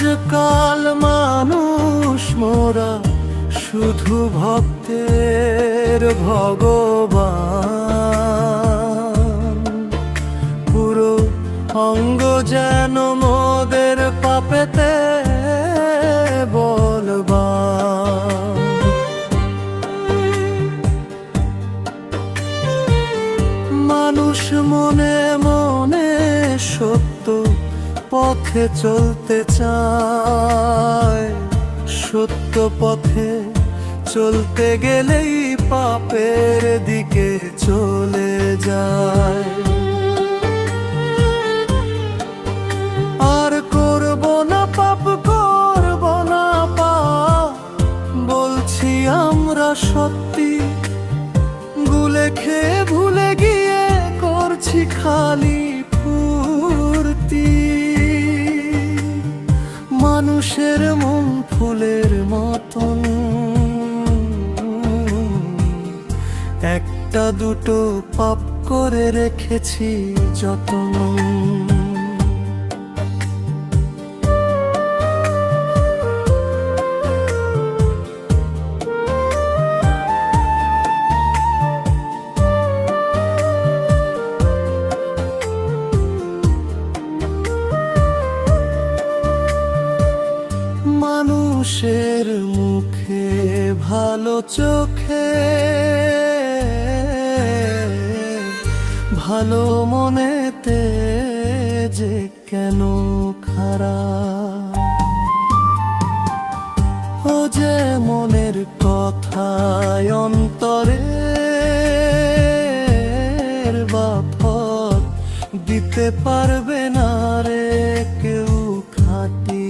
আজকাল মানুষ মোরা শুধু ভক্তের ভগবান। পুরো অঙ্গ যেন মোদের পাপেতে মানুষ মনে মনে সত্য পথে চলতে চায়, সত্য পথে চলতে গেলেই পাপের দিকে চলে যায়। আর করব না পাপ, করব না পাপ, বলছি আমরা সত্যি, গুলে খেয়ে ভুলে ফুলের মতন। একটা দুটো পাপ করে রেখেছি যতন। মানুষের মুখে, ভালো চোখে। ভালো মনেতে যে কেন খারাপ? ও যে মনের কথায় অন্তরে দিতে পারবে না রে, কেউ খাটি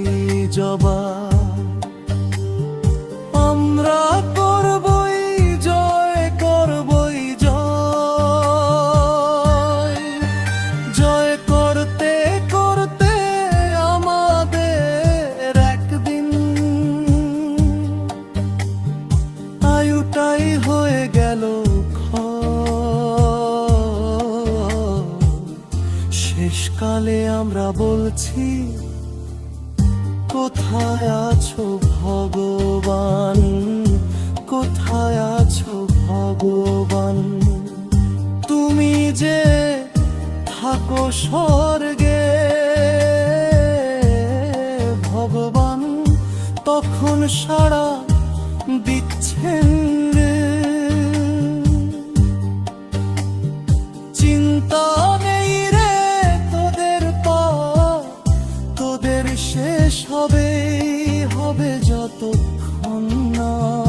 জবা শেষকালে আমরা বলছি, কোথায় আছো ভগবান? কোথায় আছো ভগবান? তুমি যে থাকো স্বর্গে, ভগবান তখন সারা শেষ হবে হবে যত খন্না